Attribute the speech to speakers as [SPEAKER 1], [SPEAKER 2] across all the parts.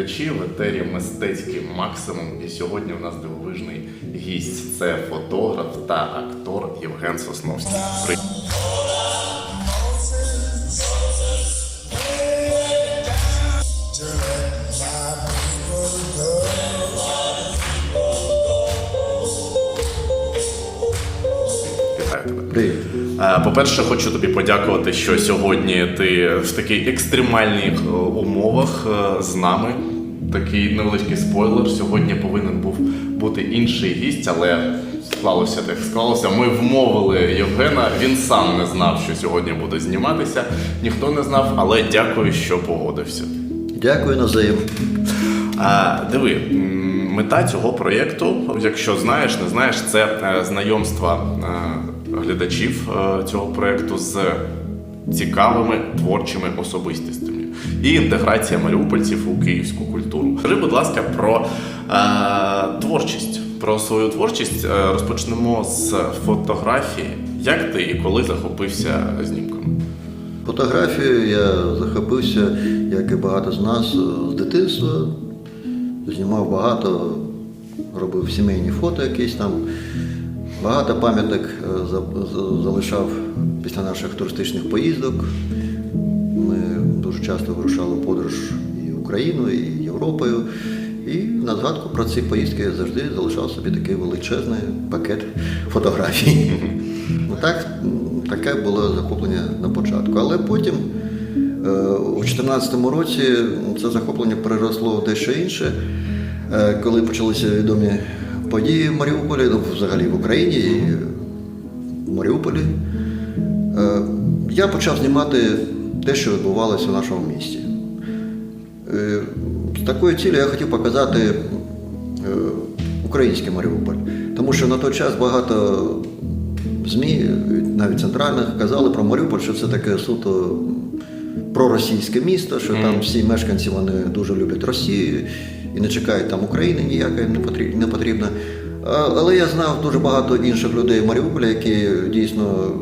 [SPEAKER 1] Глядачі, в етері мистецький максимум. І сьогодні у нас дивовижний гість. Це фотограф та актор Євген Сосновський. Вітаю тебе.
[SPEAKER 2] Привіт.
[SPEAKER 1] Е, По-перше, хочу тобі подякувати, що сьогодні ти в таких екстремальних е, умовах е, з нами. Такий невеличкий спойлер. Сьогодні повинен був бути інший гість, але склалося так склалося. Ми вмовили Євгена. Він сам не знав, що сьогодні буде зніматися. Ніхто не знав, але дякую, що погодився.
[SPEAKER 2] Дякую навзаєм.
[SPEAKER 1] А, диви, мета цього проєкту, якщо знаєш, не знаєш, це знайомство е, глядачів е, цього проєкту з цікавими творчими особистостями і інтеграція маріупольців у київську культуру. Скажи, будь ласка, про е, творчість. Про свою творчість Е, розпочнемо з фотографії. Як ти і коли захопився знімками?
[SPEAKER 2] Фотографією я захопився, як і багато з нас, з дитинства. Знімав багато, робив сімейні фото якісь там. Багато пам'яток е, за- за- залишав після наших туристичних поїздок. Ми дуже часто вирушали подорож і Україною, і Європою. І на згадку про ці поїздки я завжди залишав собі такий величезний пакет фотографій. Ну так, таке було захоплення на початку. Але потім, е, у 2014 році, це захоплення переросло в дещо інше, Е, коли почалися відомі події в Маріуполі, ну, взагалі в Україні і в Маріуполі. Е, Я почав знімати те, що відбувалося в нашому місті. Е, З такою цілею я хотів показати е, український Маріуполь. Тому що на той час багато ЗМІ, навіть центральних, казали про Маріуполь, що це таке суто проросійське місто, що там всі мешканці вони дуже люблять Росію і не чекають там України ніякої не потрібно. Але я знав дуже багато інших людей Маріуполя, які дійсно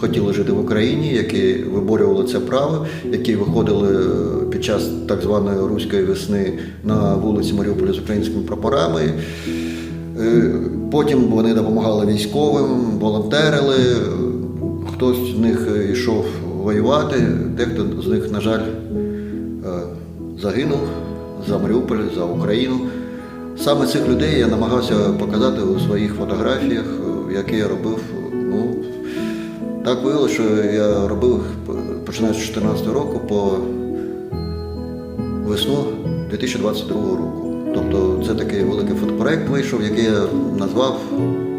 [SPEAKER 2] хотіли жити в Україні, які виборювали це право, які виходили е, під час так званої руської весни на вулиці Маріуполя з українськими прапорами. Е, Потім вони допомагали військовим, волонтерили. Хтось з них йшов воювати, дехто з них, на жаль, е, загинув за Маріуполь, за Україну. Саме цих людей я намагався показати у своїх фотографіях, які я робив. Ну, так виявилося, що я робив починаючи з 2014 року по весну 2022 року. Тобто це такий великий фотопроект вийшов, який я назвав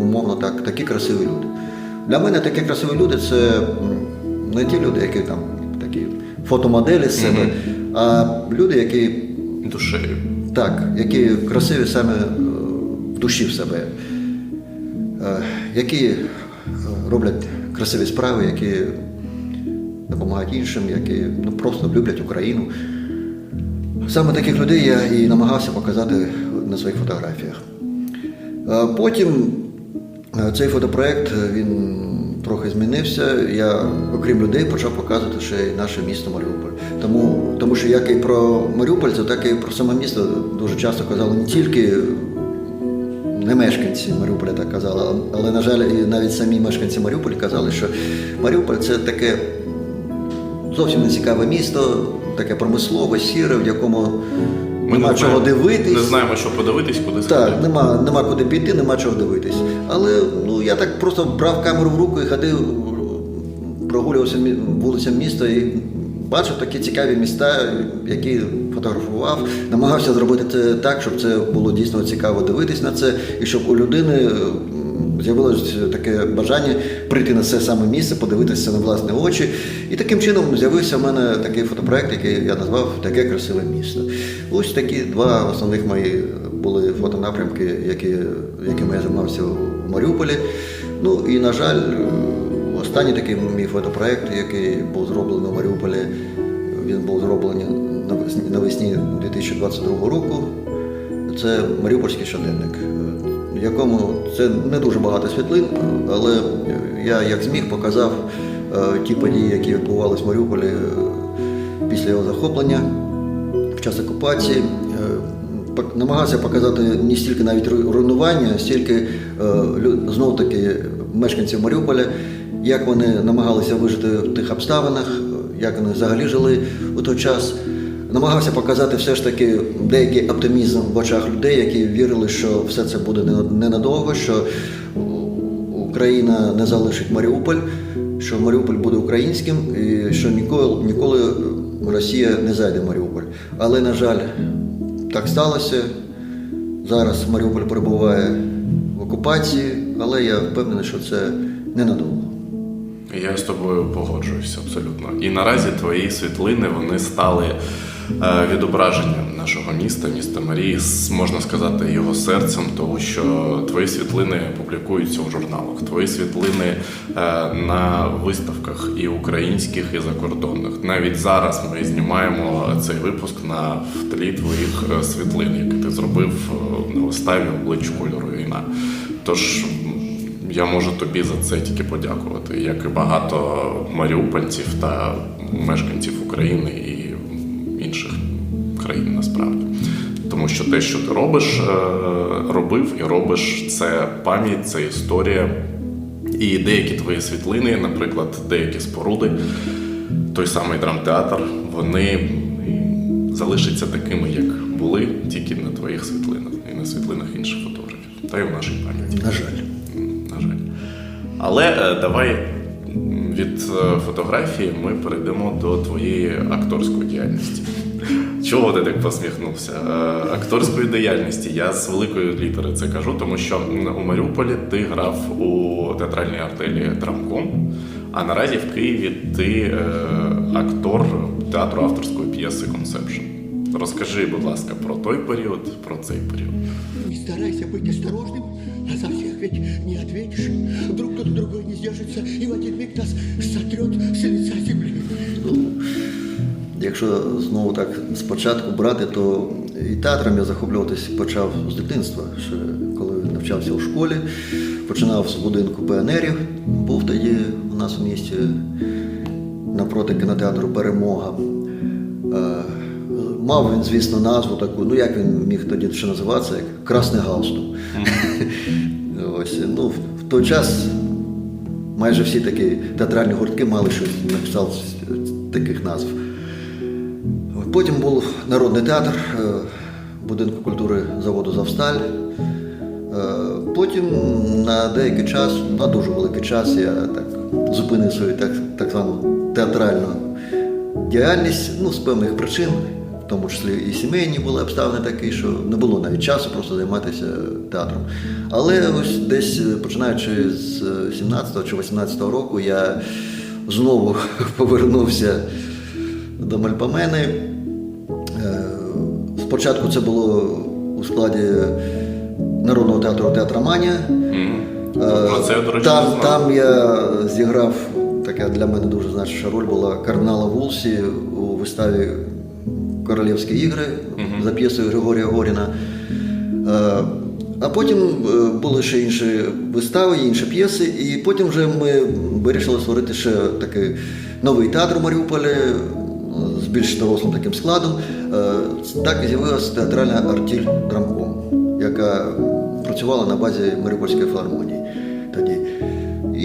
[SPEAKER 2] умовно так, такі красиві люди. Для мене такі красиві люди це не ті люди, які там такі фотомоделі з себе, а люди, які
[SPEAKER 1] Душею.
[SPEAKER 2] так, які красиві саме е, в душі в себе, е, які е, роблять красиві справи, які допомагають іншим, які ну, просто люблять Україну. Саме таких людей я і намагався показати на своїх фотографіях. Потім цей фотопроект він трохи змінився. Я, окрім людей, почав показувати ще й наше місто Маріуполь. Тому, тому що як і про Маріупольців, так і про саме місто дуже часто казали не тільки не мешканці Маріуполя так казали, але, на жаль, і навіть самі мешканці Маріуполя казали, що Маріуполь це таке зовсім не цікаве місто, таке промислове, сіре, в якому
[SPEAKER 1] Ми
[SPEAKER 2] нема
[SPEAKER 1] не
[SPEAKER 2] чого
[SPEAKER 1] знаємо-
[SPEAKER 2] дивитись.
[SPEAKER 1] Не знаємо, що подивитись, куди
[SPEAKER 2] Так, нема, нема куди піти, нема чого дивитись. Але ну, я так просто брав камеру в руку і ходив, прогулювався вулицям міста і бачив такі цікаві міста, які фотографував. Намагався зробити це так, щоб це було дійсно цікаво дивитись на це, і щоб у людини з'явилось таке бажання прийти на це саме місце, подивитися на власні очі. І таким чином з'явився в мене такий фотопроект, який я назвав Таке красиве місто. Ось такі два основних мої були фотонапрямки, які, якими я займався у Маріуполі. Ну і, на жаль, останній такий мій фотопроект, який був зроблений у Маріуполі, він був зроблений навесні 2022 року. Це Маріупольський щоденник, в якому це не дуже багато світлин, але я як зміг показав е, ті події, які відбувалися в Маріуполі е, після його захоплення. під час окупації. Е, Намагався показати не стільки навіть руйнування, стільки знов таки мешканців Маріуполя, як вони намагалися вижити в тих обставинах, як вони взагалі жили у той час. Намагався показати все ж таки деякий оптимізм в очах людей, які вірили, що все це буде ненадовго, що Україна не залишить Маріуполь, що Маріуполь буде українським і що ніколи, ніколи Росія не зайде в Маріуполь. Але, на жаль, так сталося. Зараз Маріуполь перебуває в окупації, але я впевнений, що це ненадовго.
[SPEAKER 1] Я з тобою погоджуюся абсолютно. І наразі твої світлини вони стали е, відображенням нашого міста, міста Марії, можна сказати, його серцем, тому що твої світлини публікуються у журналах, твої світлини е, на виставках і українських, і закордонних. Навіть зараз ми знімаємо цей випуск на тлі твоїх е, світлин, які ти зробив на виставі облич кольору війна. Тож я можу тобі за це тільки подякувати, як і багато маріупольців та мешканців України і інших країн насправді. Тому що те, що ти робиш, е, робив і робиш, це пам'ять, це історія. І деякі твої світлини, наприклад, деякі споруди, той самий драмтеатр, вони залишаться такими, як були, тільки на твоїх світлинах і на світлинах інших фотографів, та й в нашій пам'яті.
[SPEAKER 2] На жаль.
[SPEAKER 1] На жаль. Але е, давай від е, фотографії ми перейдемо до твоєї акторської діяльності. Чого ти так посміхнувся? Е, Акторської діяльності. Я з великої літери це кажу, тому що у Маріуполі ти грав у театральній артелі Драмком, а наразі в Києві ти е, актор театру авторської п'єси Консепшн. Розкажи, будь ласка, про той період, про цей період.
[SPEAKER 3] Старайся а за всех ведь не ответишь. Вдруг кто-то другой не сдержится и в один миг нас сотрет с лица земли.
[SPEAKER 2] Якщо знову так спочатку брати, то і театром я захоплюватись почав з дитинства. Ще коли навчався у школі, починав з будинку піонерів, був тоді у нас у місті напроти кінотеатру Перемога. Е, Мав він, звісно, назву таку, ну як він міг тоді ще називатися, як Красний галстук. Ось, ну, в той час майже всі такі театральні гуртки мали щось на кшталт таких назв. Потім був народний театр е, будинку культури заводу Завсталь. Е, Потім на деякий час, на дуже великий час, я так зупинив свою так, так звану театральну діяльність ну, з певних причин, тому числі і сімейні були обставини такі, що не було навіть часу просто займатися театром. Але ось десь е, починаючи з 17 чи 18 року я знову повернувся до Мальпомени. Е, Спочатку це було у складі Народного театру. Е,
[SPEAKER 1] до речі,
[SPEAKER 2] там, там я зіграв, така для мене дуже значуща роль була кардинала Вулсі у виставі Королівські ігри за п'єсою Григорія Горіна. Е, А потім е, були ще інші вистави, інші п'єси, і потім вже ми вирішили створити ще такий новий театр у Маріуполі з більш дорослим таким складом. Так і з'явилася театральна артіль Драмком, яка працювала на базі Маріупольської філармонії тоді.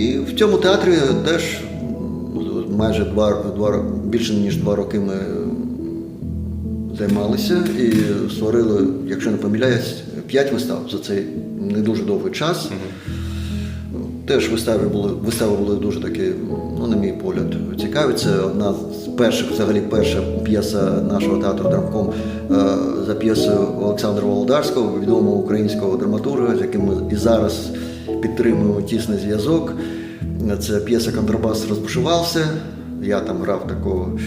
[SPEAKER 2] І в цьому театрі теж майже два, два більше ніж два роки ми займалися і створили, якщо не помиляюсь, п'ять вистав за цей не дуже довгий час. Теж вистави були, вистави були дуже такі, ну, на мій погляд, цікаві. Це одна з перших, взагалі перша п'єса нашого театру Драмком е, за п'єсою Олександра Володарського, відомого українського драматурга, з яким ми і зараз підтримуємо тісний зв'язок. Це п'єса Контрабас розбушувався. Я там грав такого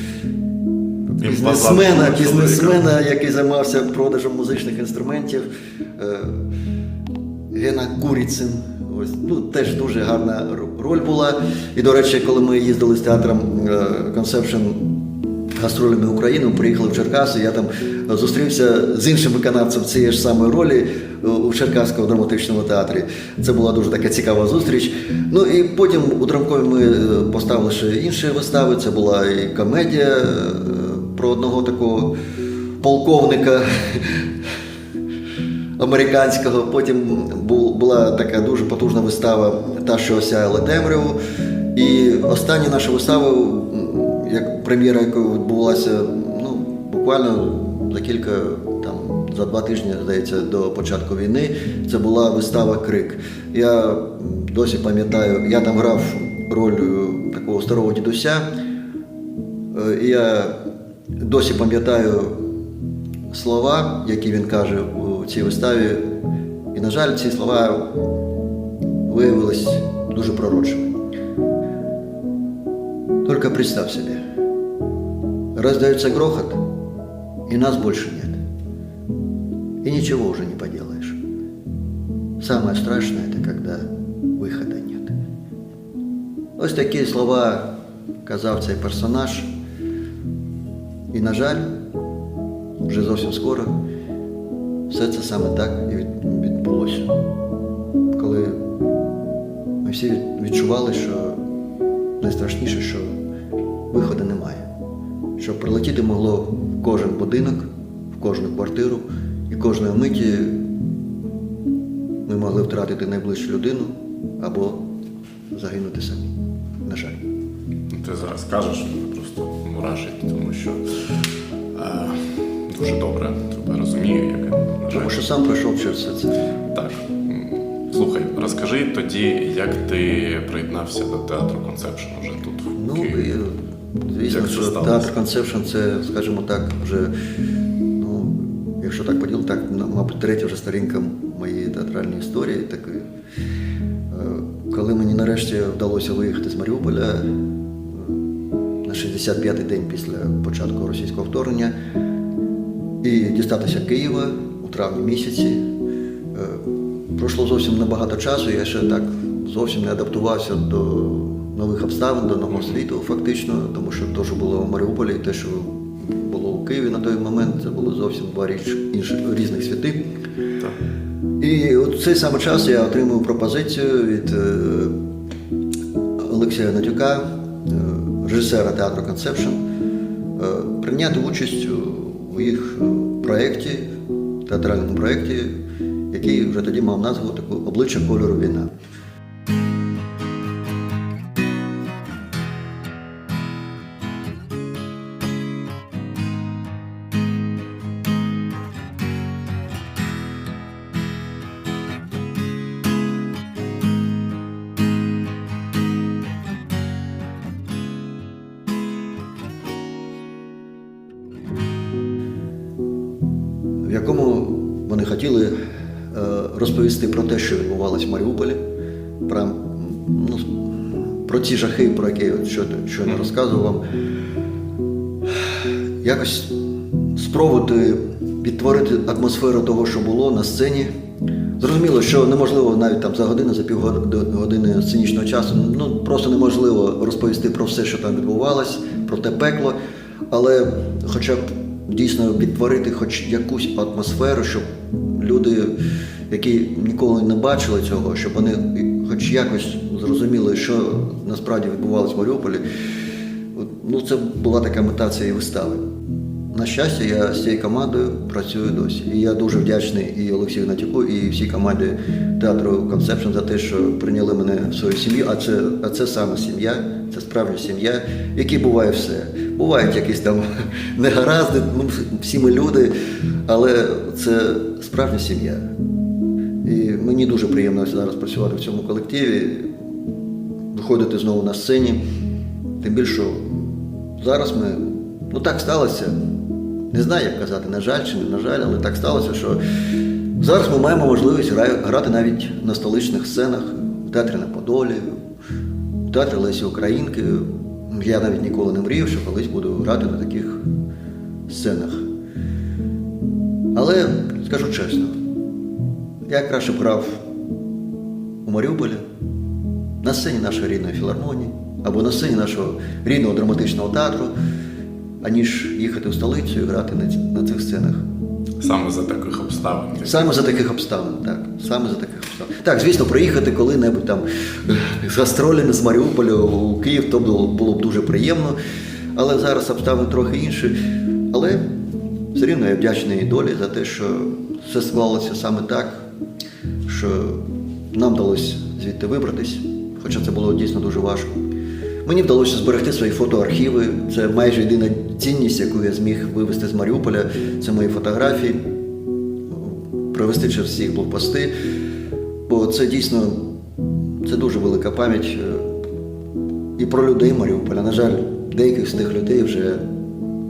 [SPEAKER 2] бізнесмена, бізнесмена, який займався продажем музичних інструментів. Е, Гена Куріцин. Ось, ну, теж дуже гарна роль була. І, до речі, коли ми їздили з театром е, Conception гастролями Україну, приїхали в Черкаси, я там зустрівся з іншим виконавцем цієї ж самої ролі е, у Черкаському драматичному театрі. Це була дуже така цікава зустріч. Ну і потім у Драмкові ми поставили ще інші вистави. Це була і комедія про одного такого полковника американського. Потім була така дуже потужна вистава Та, що осяяла темряву. І остання наша вистава, як прем'єра якої відбулася ну, буквально за кілька за два тижні, здається, до початку війни, це була вистава Крик. Я досі пам'ятаю, я там грав роль е, такого старого дідуся. Е, Я досі пам'ятаю слова, які він каже у цій виставі. І, на жаль, ці слова виявились дуже пророчими. Только представь себе, раздается грохот, и нас больше нет. И ничего уже не поделаешь. Самое страшное – это когда выхода нет. Ось такі слова казав цей персонаж. І, на жаль, вже зовсім скоро все це саме так і відбулося. Коли ми всі відчували, що найстрашніше, що виходу немає. Що прилетіти могло в кожен будинок, в кожну квартиру, і кожної миті ми могли втратити найближчу людину або загинути самі. На жаль.
[SPEAKER 1] Ти зараз кажеш, мене тому що е, дуже добре тебе розумію, як на жаль.
[SPEAKER 2] Тому що сам пройшов через все це.
[SPEAKER 1] Так. Слухай, розкажи тоді, як ти приєднався до театру Концепшн уже тут. в
[SPEAKER 2] Ну,
[SPEAKER 1] Києві?
[SPEAKER 2] звісно,
[SPEAKER 1] Як це
[SPEAKER 2] що
[SPEAKER 1] сталося?
[SPEAKER 2] театр Концепшн це, скажімо так, вже, ну, якщо так поділити, так, ну, мабуть, третя вже сторінка моєї театральної історії. Такої. Е, Коли мені нарешті вдалося виїхати з Маріуполя 65-й день після початку російського вторгнення і дістатися Києва у травні місяці. Е, Пройшло зовсім небагато часу, я ще так зовсім не адаптувався до нових обставин, до нового світу, фактично, тому що те, що було в Маріуполі, і те, що було у Києві на той момент, це було зовсім два річ, інших різних світи.
[SPEAKER 1] Так.
[SPEAKER 2] І от цей саме час я отримав пропозицію від е, Олексія Натюка, режисера театру Концепшн, е, прийняти участь у- їх е, проєкті, театральному проєкті, який вже тоді мав назву таку обличчя кольору війна. Щойно розказував вам. Якось спробувати відтворити атмосферу того, що було на сцені. Зрозуміло, що неможливо навіть там за годину, за півгодини сценічного часу, ну просто неможливо розповісти про все, що там відбувалось, про те пекло, але хоча б дійсно відтворити хоч якусь атмосферу, щоб люди, які ніколи не бачили цього, щоб вони хоч якось зрозуміли, що насправді відбувалось в Маріуполі. Ну, це була така мета цієї вистави. На щастя, я з цією командою працюю досі. І я дуже вдячний і Олексію Натюку, і всій команді театру Концепшн за те, що прийняли мене в свою сім'ю. А це, а це саме сім'я, це справжня сім'я, в якій буває все. Бувають якісь там негаразди, ну, всі ми люди, але це справжня сім'я. І мені дуже приємно зараз працювати в цьому колективі, виходити знову на сцені. Тим більше, зараз ми, ну так сталося. Не знаю, як казати, на жаль чи не на жаль, але так сталося, що зараз ми маємо можливість грати навіть на столичних сценах, в театрі на Подолі, в театрі Лесі Українки. Я навіть ніколи не мріяв, що колись буду грати на таких сценах. Але скажу чесно, я краще б грав у Маріуполі, на сцені нашої рідної філармонії або на сцені нашого рідного драматичного театру, аніж їхати в столицю і грати на, цих сценах.
[SPEAKER 1] Саме за таких обставин.
[SPEAKER 2] Саме за таких обставин, так. Саме за таких обставин. Так, звісно, приїхати коли-небудь там з гастролями з Маріуполя у Київ, то було, було б дуже приємно. Але зараз обставини трохи інші. Але все рівно я вдячний долі за те, що все склалося саме так, що нам вдалося звідти вибратись, хоча це було дійсно дуже важко. Мені вдалося зберегти свої фотоархіви. Це майже єдина цінність, яку я зміг вивезти з Маріуполя. Це мої фотографії, провести через всі блокпости. Бо це дійсно це дуже велика пам'ять е, і про людей Маріуполя. На жаль, деяких з тих людей, вже,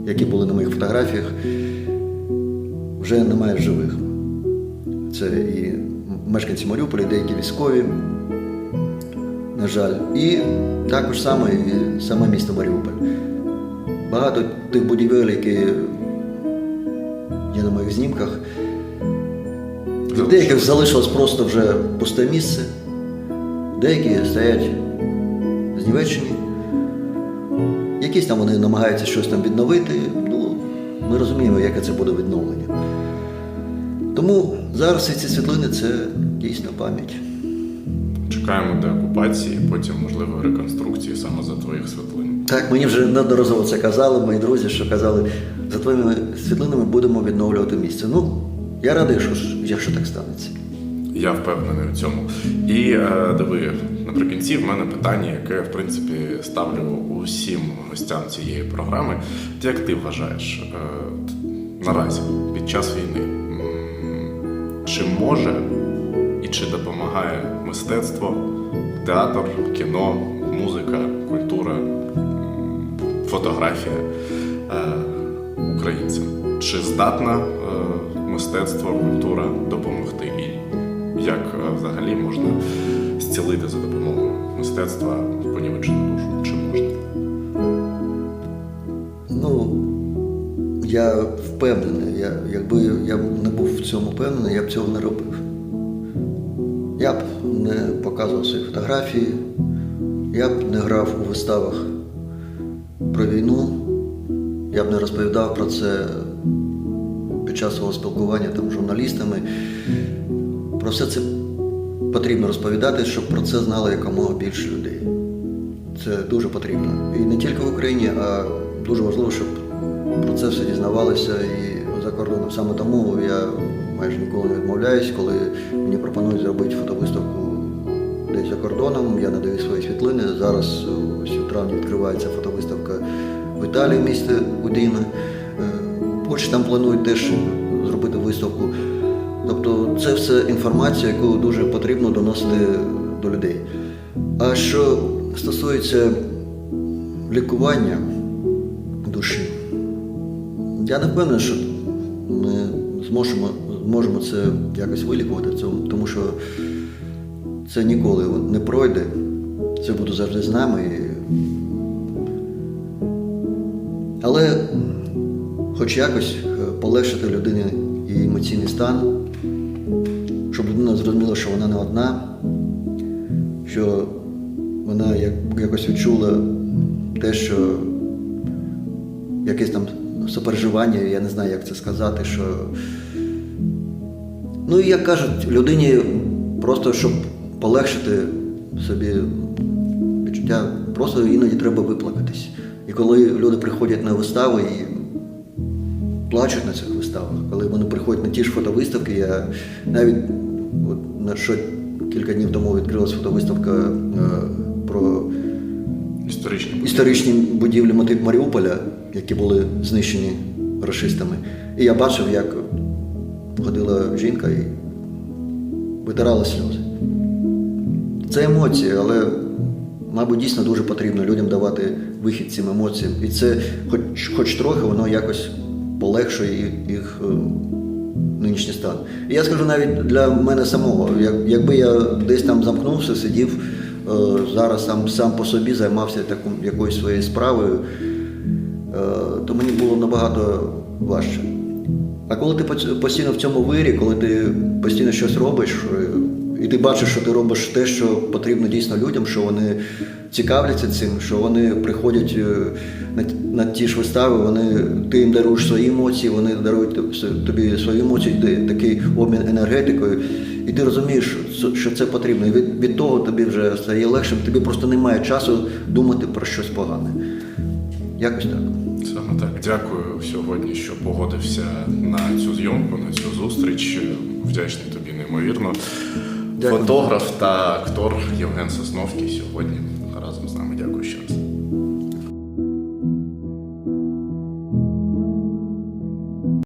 [SPEAKER 2] які були на моїх фотографіях, вже немає живих. Це і мешканці Маріуполя, і деякі військові, на жаль. І також саме, і саме місто Маріуполь. Багато тих будівель, які є на моїх знімках, в деяких залишилось просто вже пусте місце, деякі стоять знівечені, якісь там вони намагаються щось там відновити. Ну, ми розуміємо, яке це буде відновлення. Тому зараз ці світлини це дійсно пам'ять.
[SPEAKER 1] Чекаємо деокупації, потім, можливо, реконструкції саме за твоїх світлин.
[SPEAKER 2] Так, мені вже неодноразово це казали, мої друзі, що казали, за твоїми світлинами будемо відновлювати місце. Ну, я радий, що, якщо так станеться.
[SPEAKER 1] Я впевнений у цьому. І е, диви, наприкінці в мене питання, яке в принципі ставлю усім гостям цієї програми. Ти як ти вважаєш е, наразі під час війни? Чи може і чи допомагає мистецтво, театр, кіно, музика, культура, фотографія е, українцям? Чи здатна е, мистецтво, культура допомогти? І як е, взагалі можна зцілити за допомогою мистецтва понівечену душу? Чи можна?
[SPEAKER 2] Ну, я впевнений, я, якби я не був в цьому впевнений, я б цього не робив. Я б не показував свої фотографії, я б не грав у виставах про війну, я б не розповідав про це під час свого спілкування там, з журналістами. Про все це потрібно розповідати, щоб про це знало якомога більше людей. Це дуже потрібно. І не тільки в Україні, а дуже важливо, щоб про це все дізнавалися і за кордоном. Саме тому я майже ніколи не відмовляюсь, коли мені пропонують зробити фотовиставку десь за кордоном. Я надаю свої світлини. Зараз ось у травні відкривається фотовиставка в Італії, місті Удіна. Е, Польщі там планують теж зробити виставку. Тобто це все інформація, яку дуже потрібно доносити до людей. А що стосується лікування душі, я не впевнений, що ми зможемо, зможемо це якось вилікувати, тому що це ніколи не пройде. Це буде завжди з нами. Але хоч якось е, полегшити людині її емоційний стан, щоб людина зрозуміла, що вона не одна, що вона якось відчула те, що якесь там сопереживання, я не знаю, як це сказати, що. Ну і як кажуть, людині просто щоб полегшити собі відчуття, просто іноді треба виплакатись. І коли люди приходять на вистави і плачуть на цих виставах, коли вони приходять на ті ж фотовиставки, я навіть от, на що кілька днів тому відкрилась фотовиставка е, про
[SPEAKER 1] Історичні
[SPEAKER 2] історичні будівлі Маріуполя, які були знищені рашистами. І я бачив, як ходила жінка і витирала сльози. Це емоції, але, мабуть, дійсно дуже потрібно людям давати вихід цим емоціям. І це, хоч, хоч трохи, воно якось полегшує їх, е, нинішній стан. І я скажу навіть для мене самого, як, якби я десь там замкнувся, сидів е, зараз сам, сам по собі займався таком, якоюсь своєю справою, е, то мені було набагато важче. А коли ти постійно в цьому вирі, коли ти постійно щось робиш, е, і ти бачиш, що ти робиш те, що потрібно дійсно людям, що вони цікавляться цим, що вони приходять е, на, ті ж вистави, вони, ти їм даруєш свої емоції, вони дарують тобі свої емоції, такий обмін енергетикою. І ти розумієш, що- це потрібно. І від, від того тобі вже стає легше, тобі просто немає часу думати про щось погане. Якось так.
[SPEAKER 1] Саме так. Дякую сьогодні, що погодився на цю зйомку, на цю зустріч. Вдячний тобі неймовірно.
[SPEAKER 2] Дякую.
[SPEAKER 1] Фотограф та актор Євген Сосновський сьогодні